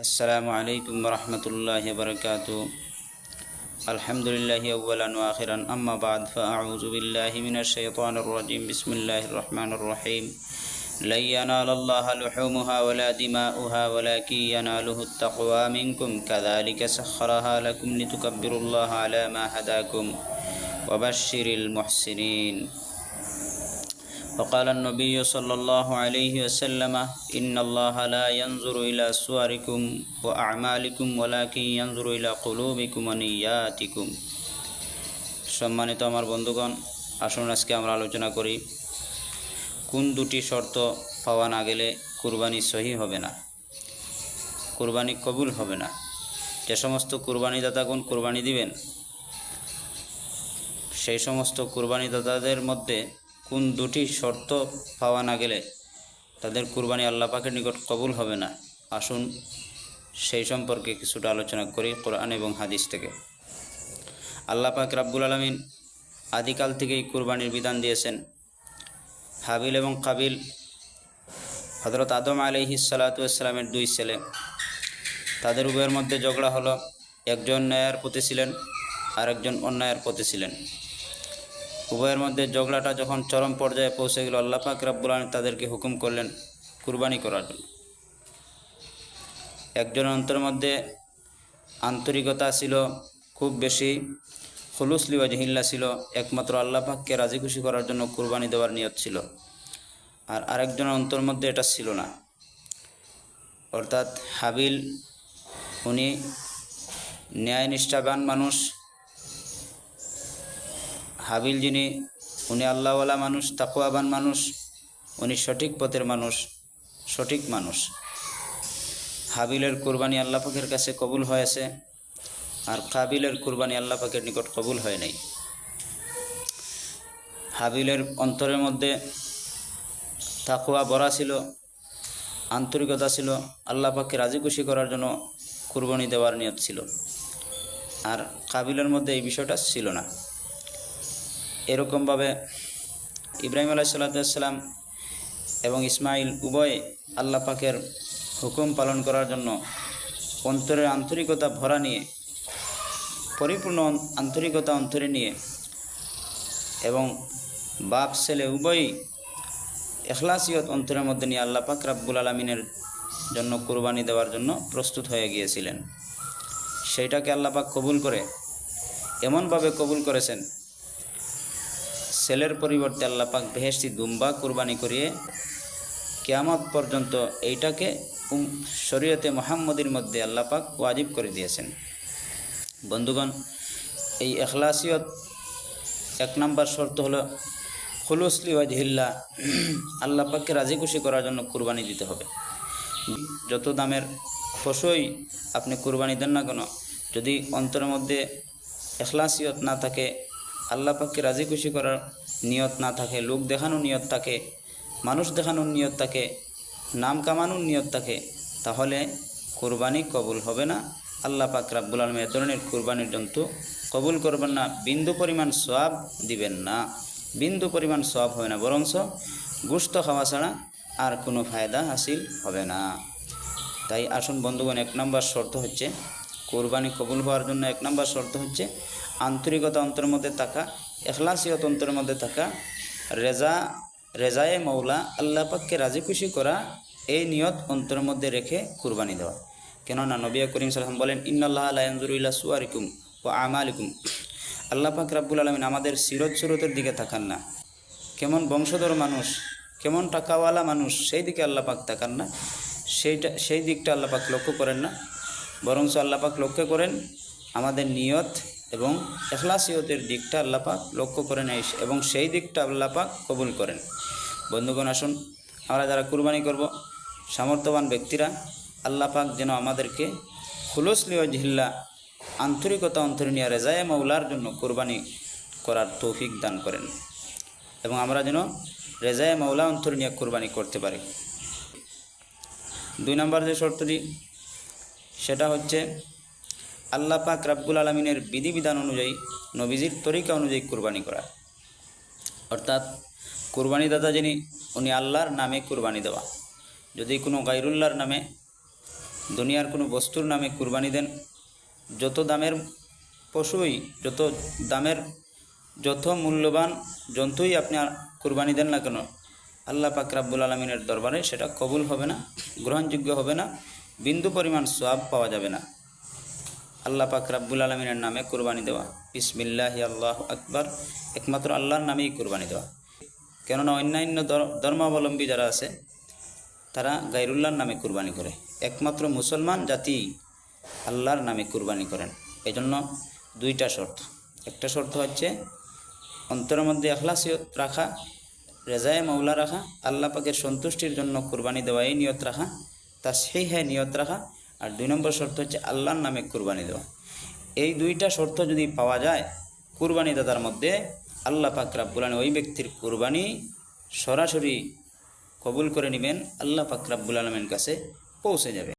السلام عليكم ورحمة الله وبركاته. الحمد لله أولا وآخرا. أما بعد فأعوذ بالله من الشيطان الرجيم. بسم الله الرحمن الرحيم. لن ينال الله لحومها ولا دماؤها ولكن يناله التقوى منكم. كذلك سخرها لكم لتكبروا الله على ما هداكم وبشر المحسنين. وقال النبي صلى الله عليه وسلم إن الله لا ينظر إلى صوركم وأعمالكم ولكن ينظر إلى قلوبكم ونياتكم সম্মানিত আমার বন্ধুগণ আসুন আজকে আমরা আলোচনা করি কোন দুটি শর্ত পাওয়া না গেলে কুরবানি সহি হবে না কুরবানি কবুল হবে না যে সমস্ত কুরবানিদাতাগণ কুরবানি দিবেন সেই সমস্ত কুরবানিদাতাদের মধ্যে কোন দুটি শর্ত পাওয়া না গেলে তাদের কুরবানি আল্লাহ পাকের নিকট কবুল হবে না। আসুন সেই সম্পর্কে কিছুটা আলোচনা করি কোরআন এবং হাদিস থেকে। আল্লাহ পাক রাব্বুল আলমিন আদিকাল থেকেই কুরবানির বিধান দিয়েছেন। হাবিল এবং কাবিল হজরত আদম আলহি সালাতামের দুই ছেলে। তাদের উভয়ের মধ্যে ঝগড়া হলো। একজন ন্যায়ের পতি ছিলেন আর একজন অন্যায়ের পতি ছিলেন। উভয়ের মধ্যে ঝগড়াটা যখন চরম পর্যায়ে পৌঁছে গেল, আল্লাহ পাক রাব্বুল আলম তাদেরকে হুকুম করলেন কুরবানি করার জন্য। একজনের অন্তরের মধ্যে আন্তরিকতা ছিল খুব বেশি খুলুসলি ওয়াজহিল্লা ছিল, একমাত্র আল্লাহ পাককে রাজি খুশি করার জন্য কুরবানি দেওয়ার নিয়ত ছিল। আর আরেকজনের অন্তর মধ্যে এটা ছিল না। অর্থাৎ হাবিল, উনি ন্যায়নিষ্ঠাবান মানুষ হাবিল যিনি, উনি আল্লাহওয়ালা মানুষ তাকুয়াবান মানুষ, উনি সঠিক পথের মানুষ, সঠিক মানুষ। হাবিলের কুরবানি আল্লাহ পাকের কাছে কবুল হয়েছে আর কাবিলের কুরবানি আল্লাহ পাকের নিকট কবুল হয় নাই। হাবিলের অন্তরের মধ্যে তাকুয়া বরা ছিল, আন্তরিকতা ছিল, আল্লাহ পাককে রাজি খুশি করার জন্য কুরবানি দেওয়ার নিয়ত ছিল। আর কাবিলের মধ্যে এই বিষয়টা ছিল না। এরকমভাবে ইব্রাহিম আলাহ সাল্লাম এবং ইসমাইল উভয় আল্লাহ পাকের হুকুম পালন করার জন্য অন্তরের আন্তরিকতা ভরা নিয়ে, পরিপূর্ণ আন্তরিকতা অন্তরে নিয়ে এবং বাপ, ছেলে উভয়ই এখলাসিয়ত অন্তরের মধ্যে নিয়ে আল্লাহ পাক রাব্বুল আলমিনের জন্য কোরবানি দেওয়ার জন্য প্রস্তুত হয়ে গিয়েছিলেন। সেইটাকে আল্লাহ পাক কবুল করে এমনভাবে কবুল করেছেন ছেলের পরিবর্তে আল্লাহ পাক বেহেস্তি দুম্বা কোরবানি করিয়ে কেয়ামত পর্যন্ত এইটাকে শরীয়তে মোহাম্মদের মধ্যে আল্লাহ পাক ওয়াজিব করে দিয়েছেন। বন্ধুগণ, এই এখলাসিয়ত এক নম্বর শর্ত হলো, খুলুসলি ওয়াজহিল্লা আল্লাহ পাককে রাজি খুশি করার জন্য কুরবানি দিতে হবে। যত দামের পশুই আপনি কুরবানি দেন না কেন, যদি অন্তরের মধ্যে এখলাসিয়ত না থাকে আল্লাহ পাককে রাজি খুশি করার নিয়ত না থাকে, লোক দেখানোর নিয়ত থাকে, মানুষ দেখানোর নিয়ত থাকে, নাম কামানোর নিয়ত থাকে, তাহলে কোরবানি কবুল হবে না। আল্লাহ পাক রাব্বুল আলম এ ধরনের কোরবানির জন্তু কবুল করবেন না। বিন্দু পরিমাণ সোয়াব দিবেন না। বিন্দু পরিমাণ সোয়াব হবে না বরংস গুস্ত খাওয়া ছাড়া আর কোনো ফায়দা হাসিল হবে না। তাই আসুন বন্ধুগণ, এক নম্বর শর্ত হচ্ছে কোরবানি কবুল হওয়ার জন্য এক নম্বর শর্ত হচ্ছে আন্তরিকতা অন্তরের মধ্যে থাকা, এখলাসিয়ত অন্তরের মধ্যে থাকা, রেজা, রেজায়ে মৌলা আল্লাহ পাককে রাজি খুশি করা, এই নিয়ত অন্তরের মধ্যে রেখে কুরবানি দেওয়া। কেননা নবিয়া করিম সাল্লাম বলেন ইন্নআল্লাহ আলাইজুরুল্লাহ সুয়ারিকুম ও আমালিকুম। আল্লাহ পাক রাব্বুল আলমিন আমাদের সিরত সুরতের দিকে তাকান না। কেমন বংশধর মানুষ, কেমন টাকাওয়ালা মানুষ, সেই দিকে আল্লাহ পাক তাকান না। সেইটা, সেই দিকটা আল্লাহ পাক লক্ষ্য করেন না। বরঞ্চ আল্লাহ পাক লক্ষ্য করেন আমাদের নিয়ত এবং এখলাসিয়তের দিকটা আল্লাহ পাক লক্ষ্য করেন এবং সেই দিকটা আল্লাহ পাক কবুল করেন। বন্ধুগণ, আসুন, আমরা যারা কুরবানি করব, সামর্থ্যবান ব্যক্তিরা আল্লাহ পাক যেন আমাদেরকে খুলসলিও ঝিল্লা আন্তরিকতা অন্তরে নিয়ে রেজায় মৌলার জন্য কোরবানি করার তৌফিক দান করেন এবং আমরা যেন রেজায় মৌলা অন্তরে নিয়ে কোরবানি করতে পারি। দুই নম্বর যে শর্তটি সেটা হচ্ছে আল্লাহ পাক রাব্বুল আলমিনের বিধিবিধান অনুযায়ী, নবীজির তরিকা অনুযায়ী কোরবানি করা। অর্থাৎ কোরবানি দাতা যিনি, উনি আল্লাহর নামে কুরবানি দেওয়া। যদি কোনো গাইরুল্লাহর নামে, দুনিয়ার কোনো বস্তুর নামে কুরবানি দেন, যত দামের পশুই, যত দামের যত মূল্যবান জন্তুই আপনি কুরবানি দেন না কেন, আল্লাহ পাক রাব্বুল আলমিনের দরবারে সেটা কবুল হবে না, গ্রহণযোগ্য হবে না। বিন্দু পরিমাণ সওয়াব পাওয়া যাবে না। আল্লাহ পাক রাব্বুল আলমিনের নামে কুরবানি দেওয়া। বিসমিল্লাহ আল্লাহ আকবার। একমাত্র আল্লাহর নামেই কুরবানি দেওয়া। কেননা অন্যান্য ধর্মাবলম্বী যারা আছে, তারা গাইরুল্লাহর নামে কুরবানি করে। একমাত্র মুসলমান জাতি আল্লাহর নামে কুরবানি করেন। এই জন্য দুইটা শর্ত। একটা শর্ত হচ্ছে অন্তরের মধ্যে আখলাসিয়ত রাখা, রেজায় মৌলা রাখা, আল্লাহ পাকের সন্তুষ্টির জন্য কুরবানি দেওয়া এই নিয়ত রাখা। তা সেই হ্যাঁ নিয়ত রাখা আর দুই নম্বর শর্ত হচ্ছে আল্লাহর নামে কুরবানি দেওয়া। এই দুইটা শর্ত যদি পাওয়া যায়, কুরবানি দাতার মধ্যে আল্লাহ পাক বুলানি ওই ব্যক্তির কুরবানি সরাসরি কবুল করে নেবেন, আল্লাহ পাক রাব্বুল আলমের কাছে পৌঁছে যাবে।